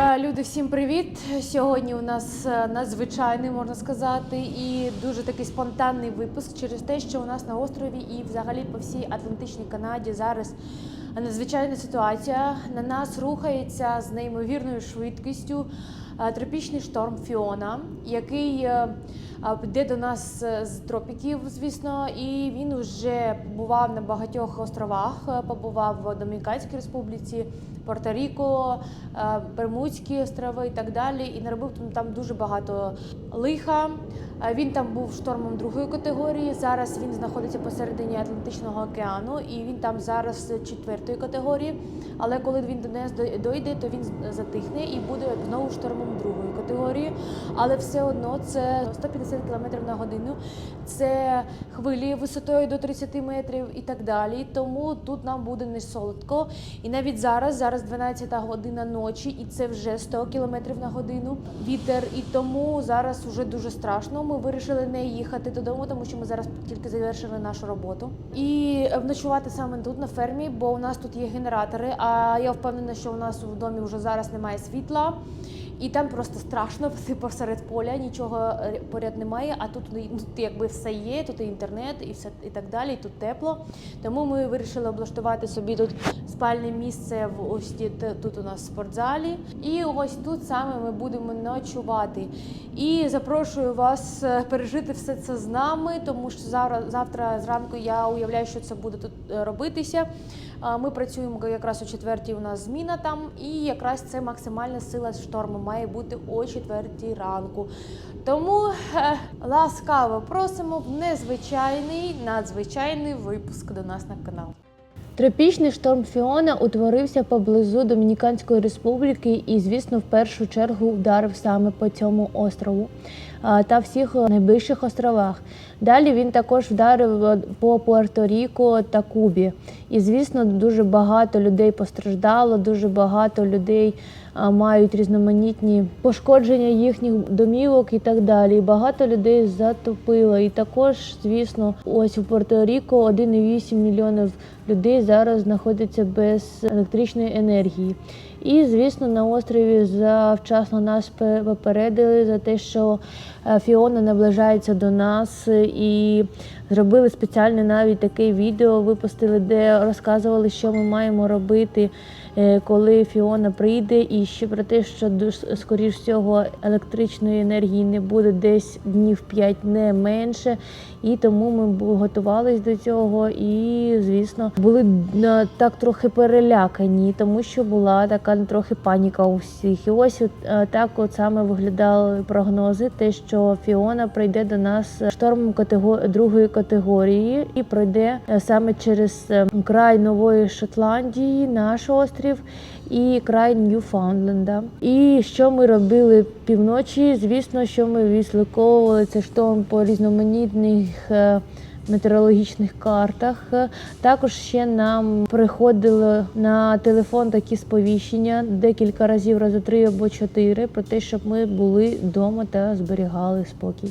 Люди, всім привіт! Сьогодні у нас е, надзвичайний, можна сказати, і дуже такий спонтанний випуск через те, що у нас на острові і взагалі по всій Атлантичній Канаді зараз надзвичайна ситуація. На нас рухається з неймовірною швидкістю е, тропічний шторм Фіона, який е, е, йде до нас е, з тропіків, звісно, і він вже побував на багатьох островах. Е, Побував в Домініканській республіці, Порто-Ріко, е, Бермудські острови і так далі. І наробив там- дуже багато лиха. Е, Він там був штормом другої категорії. Зараз він знаходиться посередині Атлантичного океану, і він там зараз четвертої категорії. Але коли він до нас дойде, то він затихне і буде знову штормом другої категорії. Але все одно це 150 км на годину. Це хвилі висотою до 30 метрів і так далі. Тому тут нам буде не солодко. І навіть зараз, зараз 12 година ночі, і це вже 100 км на годину вітер. І тому зараз вже дуже страшно. Ми вирішили не їхати додому, тому що ми зараз тільки завершили нашу роботу. І вночувати саме тут на фермі, бо у нас тут є генератори. А я впевнена, що у нас у домі вже зараз немає світла. І там просто страшно, ти посеред поля, нічого е, поряд немає, а тут ну, якби все є, тут і інтернет, і все і так далі, і тут тепло. Тому ми вирішили облаштувати собі тут спальне місце в ось тут у нас в спортзалі. І ось тут саме ми будемо ночувати. І запрошую вас е, пережити все це з нами, тому що зараз завтра зранку я уявляю, що це буде тут е, робитися. Ми працюємо якраз о четвертій. У нас зміна там, і якраз це максимальна сила шторму має бути о четвертій ранку. Тому е, ласкаво просимо в незвичайний надзвичайний випуск до нас на канал. Тропічний шторм Фіона утворився поблизу Домініканської республіки і, звісно, в першу чергу вдарив саме по цьому острову та всіх найближчих островах. Далі він також вдарив е, по Пуерто-Ріко та Кубі. І, звісно, дуже багато людей постраждало, дуже багато людей мають різноманітні пошкодження їхніх домівок і так далі. І багато людей затопило. І також, звісно, ось у Пуерто-Ріко 1,8 мільйонів людей зараз знаходяться без електричної енергії. І, звісно, на острові завчасно нас попередили за те, що е, Фіона наближається до нас, е, і зробили спеціальне навіть таке відео, випустили, де розказували, що ми маємо робити, е, коли Фіона прийде, і ще про те, що скоріш всього електричної енергії не буде десь днів 5 не менше. І тому ми готувались до цього, і звісно були е, так трохи перелякані, тому що була така трохи паніка у всіх. І ось е, так от саме виглядали прогнози, те, що Фіона прийде до нас штормом катего- другої категорії і пройде е, саме через е, край Нової Шотландії, наш острів. І край Ньюфаундленда. І що ми робили півночі? Звісно, що ми відслідковували цей шторм по різноманітних е, метеорологічних картах. Також ще нам приходило на телефон такі сповіщення декілька разів, рази три або чотири, про те, щоб ми були вдома та зберігали спокій.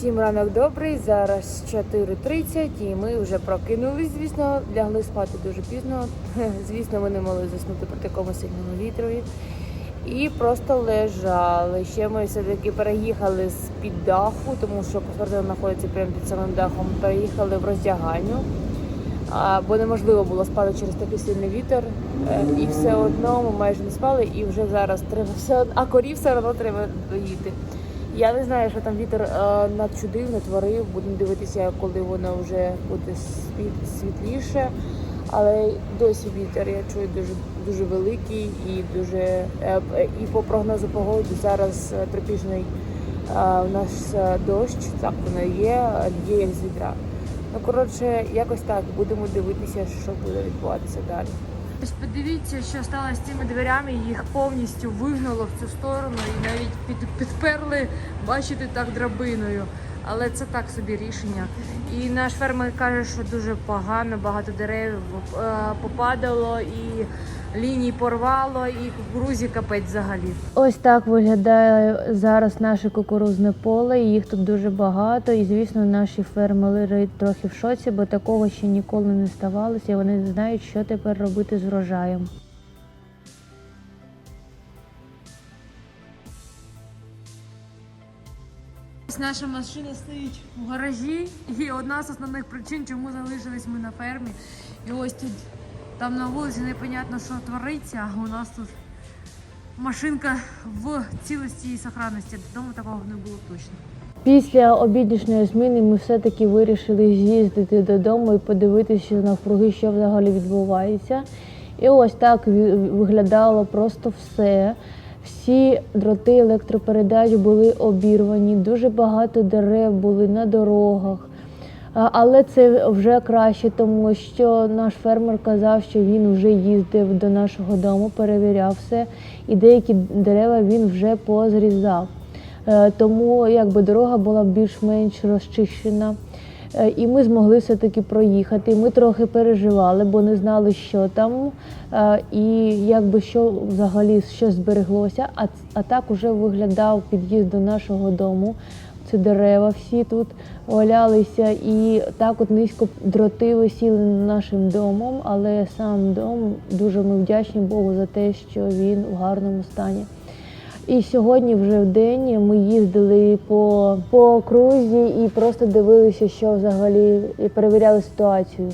Всім ранок добрий, зараз 4.30 і ми вже прокинулись, звісно, лягли спати дуже пізно. Звісно, ми не могли заснути при такому сильному вітрові. І просто лежали. Ще ми все-таки переїхали з під даху, тому що квартира знаходиться прямо під самим дахом. Переїхали в роздягальню, бо неможливо було спати через такий сильний вітер. Е, І все одно ми майже не спали, і вже зараз треба все а корів все одно треба доїти. Я не знаю, що там вітер е, надчудив, натворив. Будемо дивитися, коли воно вже буде світ, світліше. Але досі вітер я чую дуже дуже великий і дуже е, е, і по прогнозу погоди зараз е, тропічний е, у нас е, дощ, так воно є, є як з вітра. Ну коротше, якось так будемо дивитися, що буде відбуватися далі. Ось подивіться, що сталося з цими дверями, їх повністю вигнало в цю сторону і навіть під, підперли, бачите, так драбиною. Але це так собі рішення. І наш фермер каже, що дуже погано, багато дерев е, попадало і ліній порвало, і в Грузі капець взагалі. Ось так виглядає зараз наше кукурузне поле. Їх тут дуже багато. І звісно, наші фермери трохи в шоці, бо такого ще ніколи не ставалося. і Вони не знають, що тепер робити з врожаєм. Наша машина стоїть у гаражі, і одна з основних причин, чому залишились ми на фермі. І ось тут там на вулиці непонятно, що твориться, а у нас тут машинка в цілості і сохранності. Додому такого не було точно. Після обіднішньої зміни ми все-таки вирішили з'їздити додому і подивитися навкруги, що взагалі відбувається. І ось так виглядало просто все. Всі дроти електропередач були обірвані, дуже багато дерев були на дорогах. А, Але це вже краще, тому що наш фермер казав, що він вже їздив до нашого дому, перевіряв все, і деякі дерева він вже позрізав. Е, Тому якби дорога була більш-менш розчищена. Е, І ми змогли все-таки проїхати. Ми трохи переживали, бо не знали, що там, е, і якби що взагалі що збереглося. А, а так уже виглядав під'їзд до нашого дому. Це дерева всі тут валялися, і так от низько дроти висіли нашим домом, але сам дом дуже ми вдячні Богу за те, що він у гарному стані. І сьогодні вже в день ми їздили по, по окрузі і просто дивилися, що взагалі і перевіряли ситуацію.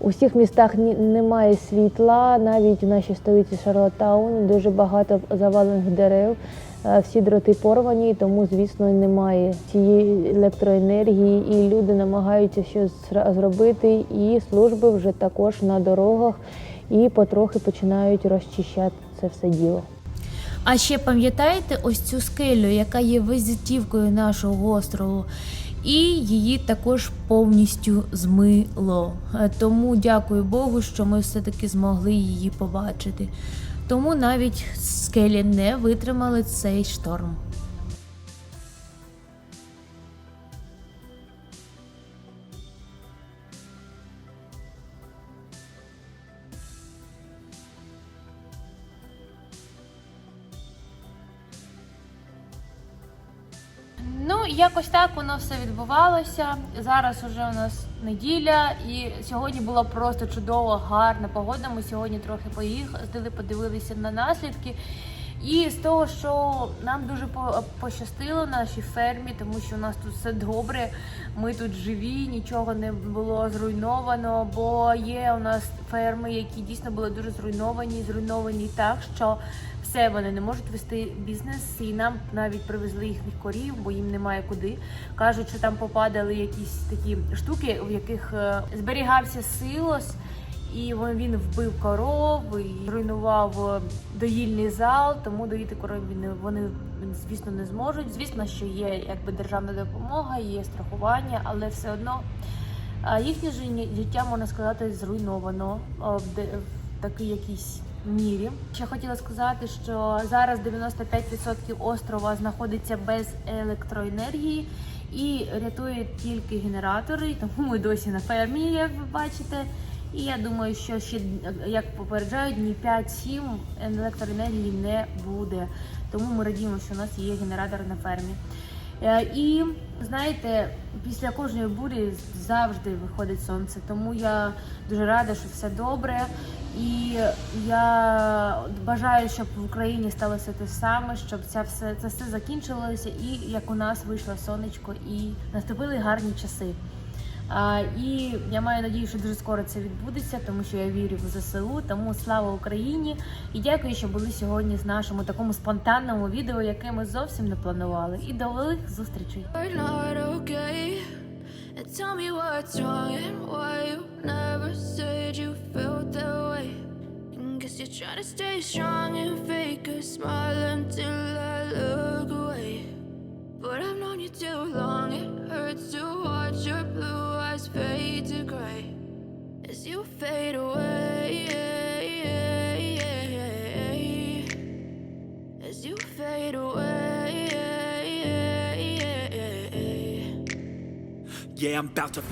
У всіх містах немає світла, навіть в нашій столиці Шарлотаун дуже багато завалених дерев. Е, Всі дроти порвані, тому звісно немає цієї електроенергії, і люди намагаються щось зробити. І служби вже також на дорогах і потрохи починають розчищати це все діло. А ще пам'ятаєте ось цю скелю, яка є визитівкою нашого острову, і її також повністю змило. Е, Тому дякую Богу, що ми все-таки змогли її побачити. Тому навіть скелі не витримали цей шторм. Ну, якось так воно все відбувалося. Зараз уже у нас неділя, і сьогодні була просто чудова, гарна погода. Ми сьогодні трохи поїхали, подивилися на наслідки. І з того, що нам дуже по- пощастило на нашій фермі, тому що у нас тут все добре. Ми тут живі, нічого не було зруйновано. Бо є у нас ферми, які дійсно були дуже зруйновані, зруйновані так, що все вони не можуть вести бізнес, і нам навіть привезли їхніх корів, бо їм немає куди. Кажуть, що там попадали якісь такі штуки, в яких е, зберігався силос. І він вбив коров і руйнував е, доїльний зал, тому доїти коров вони, звісно не зможуть. Звісно, що є якби державна допомога, є страхування, але все одно їхнє життя- можна сказати зруйновано в такій якійсь мірі. Ще хотіла сказати, що зараз 95% острова знаходиться без електроенергії. І рятують тільки генератори, тому ми досі на фермі, як ви бачите. І я думаю, що ще як попереджають, дні 5-7 електроенергії не буде. Тому ми радіємо, що у нас є генератор на фермі. Е, І знаєте, після кожної бурі завжди виходить сонце, тому я дуже рада, що все добре. І я бажаю, щоб в Україні сталося те саме, щоб ця все це все закінчилося, і як у нас вийшло сонечко, і наступили гарні часи. І я маю надію, що дуже скоро це відбудеться, тому що я вірю в ЗСУ. Тому слава Україні! І дякую, що були сьогодні з нашому такому спонтанному відео, яке ми зовсім не планували. І до великих зустрічей! You're trying to stay strong and fake a smile until I look away. But I've known you too long, it hurts to watch your blue eyes fade to gray as you fade away. As you fade away. Yeah, I'm about to